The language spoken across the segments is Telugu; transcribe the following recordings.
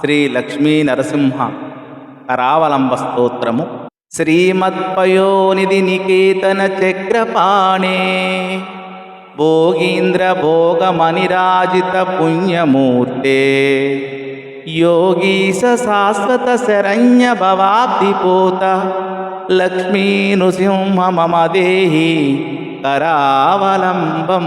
శ్రీ లక్ష్మీ నరసింహ కరావలంబ స్తోత్రము శ్రీమత్పయోనిధి నికేతన చక్రపాణే భోగీంద్ర భోగమనిరాజిత పుణ్యమూర్తే యోగీశ శాశ్వత శరణ్య భవాబ్దిపోత లక్ష్మీ నృసింహ మమ దేహి కరావలంబం.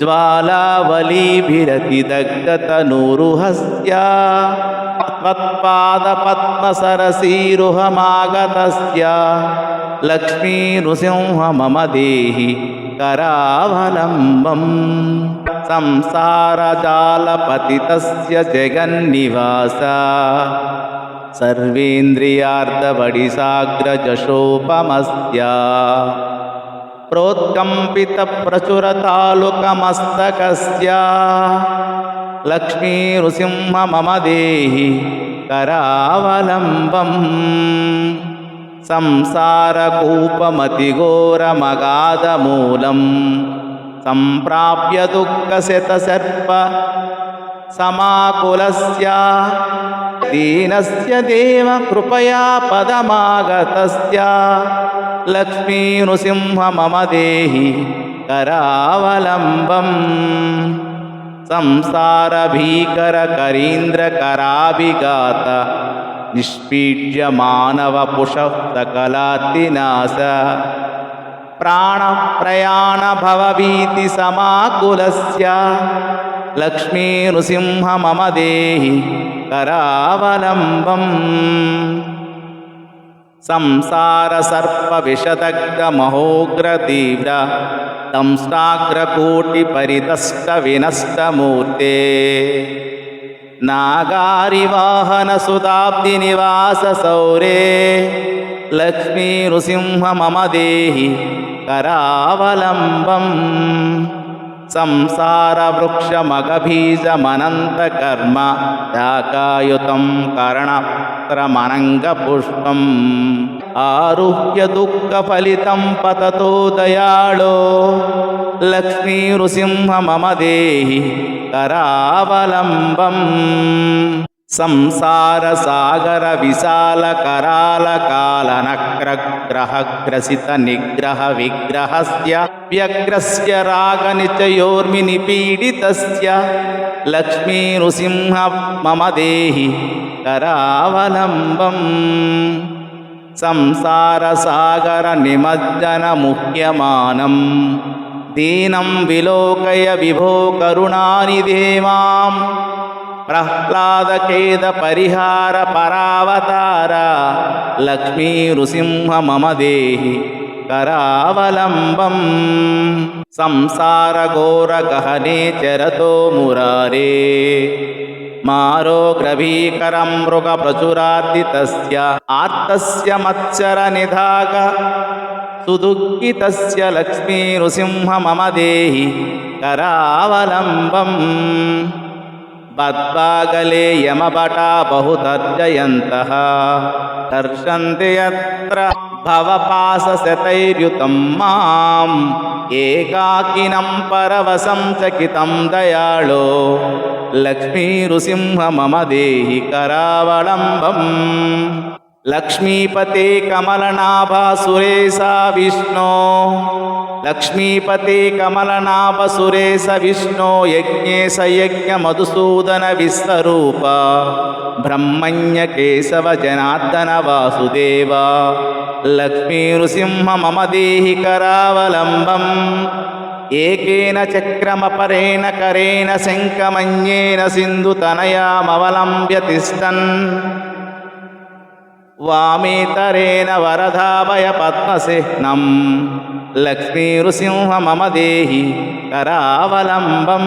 ज्वालावलीभिरतिदग्दनुरुहस्या त्वत्पादपद्मसरसीरुहमागतस्य लक्ष्मीनृसिंह मम देहि करावलम्बम् संसारजालपतितस्य जगन्निवास सर्वेन्द्रियार्थबडिसाग्रजशोपमस्या प्रोत्कम्पितप्रचुरतालुकमस्तकस्य लक्ष्मी नृसिंह मम देहि करावलम्बम् संसारकूपमतिघोरमगाधमूलं सम्प्राप्य दुःखशतसर्प समाकुलस्य दीनस्य देव कृपया पदमागतस्य। लक्ष्मी नृसिंह मम देहि करावलम्बम्। संसारभीकरकरीन्द्रकराभिघात निष्पीड्य मानवपुषः सकलातिनाश प्राणप्रयाणभवभीतिसमाकुलस्य। लक्ष्मी नृसिंह मम देहि करावलम्बम् संसारसर्पविषदग्धमहोग्रतीव्र दंष्टाग्रकोटिपरितष्टविनष्टमूर्ते नागारिवाहनसुताब्दिनिवाससौरे लक्ष्मी नृसिंह मम देहि करावलम्बम् संसारवृक्षमगबीजमनन्तकर्म शाकायुतं कर्णत्रमनङ्गपुष्पम् आरुह्य दुःखफलितं पततो दयाळो। लक्ष्मी नृसिंह मम देहि करावलम्बम् సంసార సాగర విశాల కరాల కాలనగ్రగ్రహగ్రసిత నిగ్రహ విగ్రహస్య వ్యగ్రస్య రాగ నిచయోర్మి నిపీడితస్య లక్ష్మీ నృసింహ మమ దేహి కరావలంబం సంసార సాగర నిమజ్జన ముహ్యమానం దీనం విలోకయ విభో కరుణానిధే మాం ప్రహ్లాదఖేద పరిహార పరావతార లక్ష్మీ నృసింహ మమ దేహి కరావలంబం సంసార ఘోర గహనే చరతో మురారే మారో గ్రవీకరం మృగ ప్రచురార్దితస్య ఆర్తస్య మత్సర నిధాక సుదుఃఖిత లక్ష్మీ నృసింహ మమ దేహి కరావలంబం बद्वागले यमभटा बहुतर्जयन्तः दर्शन्ति यत्र भवपासशतैर्युतं माम् एकाकिनं परवशं चकितं दयाळो लक्ष्मी नृसिंह मम देहि करावलम्बम् లక్ష్మీపతే కమలనాభ సురేశ విష్ణో. లక్ష్మీపతే కమలనాభ సురేశ విష్ణో యజ్ఞేశ యజ్ఞ మధుసూదన విశ్వరూప. బ్రహ్మణ్య కేశవ జనార్దన వాసుదేవ. లక్ష్మీ నృసింహ మమ దేహి కరావలంబం. ఏకేన చక్రమపరేణ కరేణ శంఖమన్యేన సింధుతనయామవలంబ్య తిష్టన్ వామీతరేణ వరదాభయ పద్మసిహ్నం. లక్ష్మీ నృసింహ మమ దేహి కరావలంబం.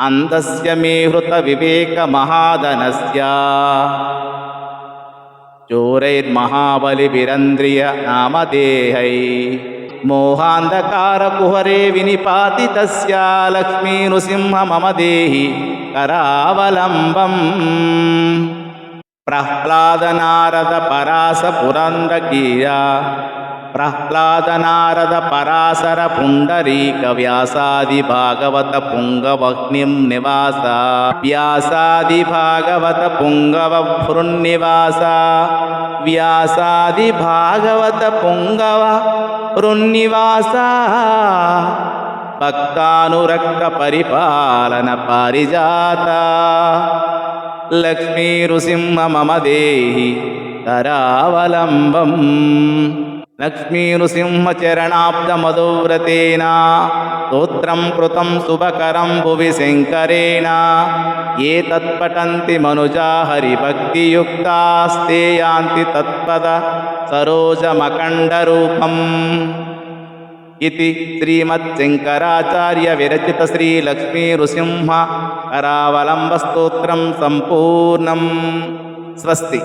అంతస్య మే హృత వివేక మహాదనస్య చోరైర్మహాబలిభిరంద్రియ నామదేహై మోహాంధకారకుహరే వినిపాతి తస్యా. లక్ష్మీ నృసింహ మమ దేహి కరావలంబం. ప్రహ్లాద నారద పరాస పురందకీయ ప్రహ్లాద నారద పరాశర పుండరీక వ్యాసాది భాగవత పుంగవగ్నిం నివాస. వ్యాసాది భాగవత పుంగవ భృన్నివాస వ్యాసాది భాగవత పుంగవ భృన్నివాస భక్తానురక్త పరిపాలన పారిజాత. లక్ష్మీ నృసింహ మమ కరావలంబం లక్ష్మీ నృసింహ స్తోత్రం కృతం శుభకరం భువి శంకరేణ. ఏ తత్పటంతి మనుజా హరిభక్తియుక్తాస్తే యాంతి తత్పద సరోజమకండరూపం ఇది శ్రీమచ్చంకరాచార్య విరచిత శ్రీ లక్ష్మీ నృసింహ కరావలంబ స్తోత్రం సంపూర్ణం స్వస్తి